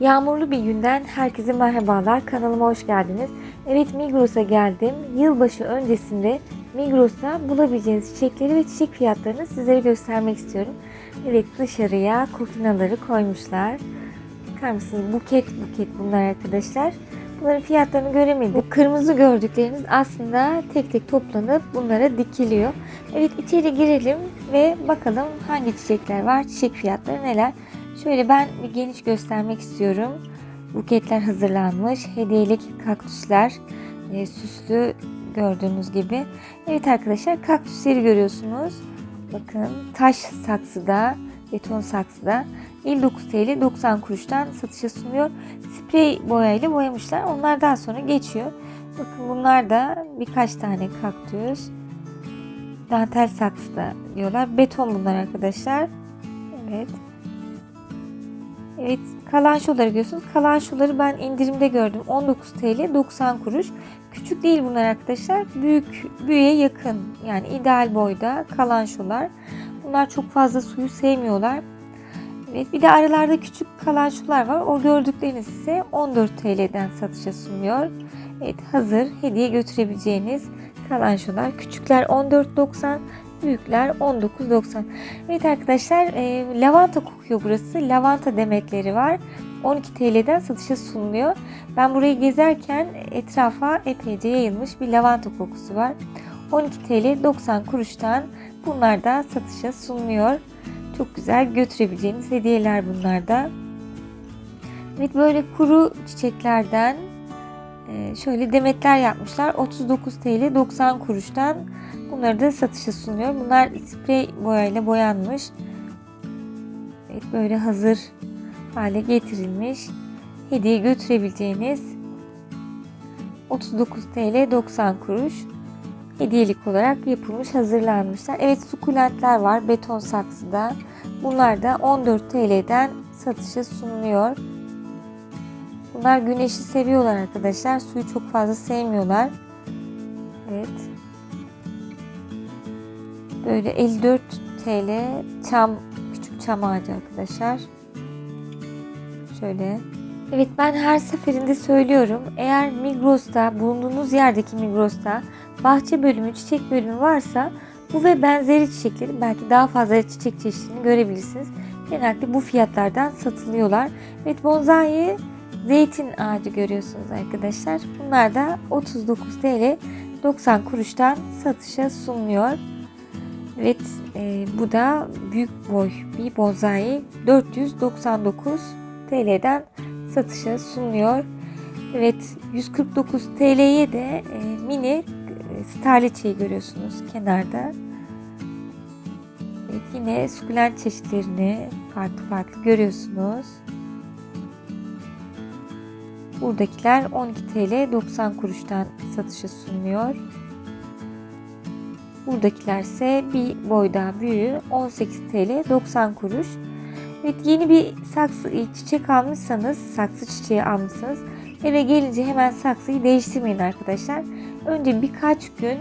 Yağmurlu bir günden herkese merhabalar. Kanalıma hoş geldiniz. Evet Migros'a geldim. Yılbaşı öncesinde Migros'ta bulabileceğiniz çiçekleri ve çiçek fiyatlarını sizlere göstermek istiyorum. Evet dışarıya kokinaları koymuşlar. Bakar mısınız? Buket buket bunlar arkadaşlar. Bunların fiyatlarını göremedim. Bu kırmızı gördükleriniz aslında tek tek toplanıp bunlara dikiliyor. Evet içeri girelim ve bakalım hangi çiçekler var, çiçek fiyatları neler. Şöyle ben bir geniş göstermek istiyorum. Buketler hazırlanmış. Hediyelik kaktüsler. e, süslü gördüğünüz gibi. Evet arkadaşlar kaktüsleri görüyorsunuz. Bakın taş saksıda, beton saksıda 59 TL 90 kuruştan satışa sunuyor. Sprey boyayla boyamışlar. Onlar daha sonra geçiyor. Bakın bunlar da birkaç tane kaktüs. Dantel saksıda diyorlar. Beton bunlar arkadaşlar. Evet. Evet kalançoları görüyorsunuz. Kalançoları ben indirimde gördüm. 19 TL 90 kuruş. Küçük değil bunlar arkadaşlar. Büyük büyüye yakın. Yani ideal boyda kalançolar. Bunlar çok fazla suyu sevmiyorlar. Evet bir de aralarda küçük kalançolar var. O gördükleriniz ise 14 TL'den satışa sunuyor. Evet hazır hediye götürebileceğiniz kalançolar. Küçükler 14.90 Büyükler 19.90. Evet arkadaşlar e, lavanta kokuyor burası. Lavanta demetleri var. 12 TL'den satışa sunuluyor. Ben burayı gezerken etrafa epeyce yayılmış bir lavanta kokusu var. 12 TL 90 kuruştan bunlar da satışa sunuluyor. Çok güzel götürebileceğiniz hediyeler bunlar da. Evet böyle kuru çiçeklerden şöyle demetler yapmışlar. 39 TL 90 kuruştan Bunları da satışa sunuyor. Bunlar sprey boyayla boyanmış. Evet, böyle hazır hale getirilmiş. Hediye götürebileceğiniz 39 TL 90 kuruş hediyelik olarak yapılmış hazırlanmışlar. Evet sukulentler var beton saksıda. Bunlar da 14 TL'den satışa sunuluyor. Bunlar güneşi seviyorlar arkadaşlar. Suyu çok fazla sevmiyorlar. Evet. Böyle 54 TL çam küçük çam ağacı arkadaşlar. Şöyle. Evet ben her seferinde söylüyorum. Eğer Migros'ta bulunduğunuz yerdeki Migros'ta bahçe bölümü, çiçek bölümü varsa bu ve benzeri çiçekleri belki daha fazla çiçek çeşidini görebilirsiniz. Genellikle bu fiyatlardan satılıyorlar. Evet bonsai zeytin ağacı görüyorsunuz arkadaşlar. Bunlar da 39 TL 90 kuruştan satışa sunuluyor. Evet e, bu da büyük boy bir bonsai 499 TL'den satışa sunuluyor. Evet 149 TL'ye de e, mini e, starliçeyi görüyorsunuz kenarda. Evet, yine sukulent çeşitlerini farklı farklı görüyorsunuz. Buradakiler 12 TL 90 kuruştan satışa sunuluyor. Buradakiler ise bir boy daha büyüğü 18 TL 90 kuruş. Evet yeni bir saksı çiçek almışsanız, saksı çiçeği almışsanız eve gelince hemen saksıyı değiştirmeyin arkadaşlar. Önce birkaç gün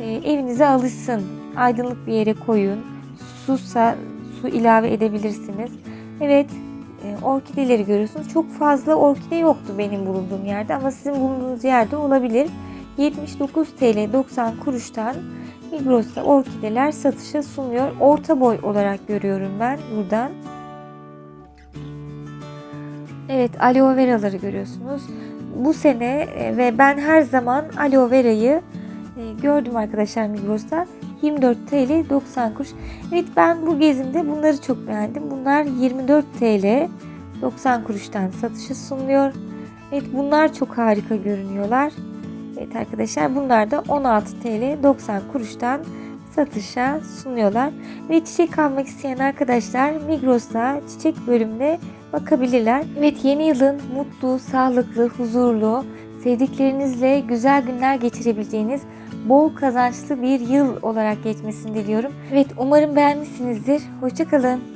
e, evinize alışsın. Aydınlık bir yere koyun. Susuzsa su ilave edebilirsiniz. Evet e, orkideleri görüyorsunuz. Çok fazla orkide yoktu benim bulunduğum yerde ama sizin bulunduğunuz yerde olabilir. 79 TL 90 kuruştan Migros'ta orkideler satışa sunuyor. Orta boy olarak görüyorum ben buradan. Evet aloe veraları görüyorsunuz. Bu sene e, ve ben her zaman aloe verayı gördüm arkadaşlar Migros'ta. 24 TL 90 kuruş. Evet ben bu gezimde bunları çok beğendim. Bunlar 24 TL 90 kuruştan satışa sunuluyor. Evet bunlar çok harika görünüyorlar. Evet arkadaşlar bunlar da 16 TL 90 kuruştan satışa sunuyorlar. Ve çiçek almak isteyen arkadaşlar Migros'ta çiçek bölümüne bakabilirler. Evet yeni yılın mutlu, sağlıklı, huzurlu, sevdiklerinizle güzel günler geçirebileceğiniz bol kazançlı bir yıl olarak geçmesini diliyorum. Evet umarım beğenmişsinizdir. Hoşçakalın.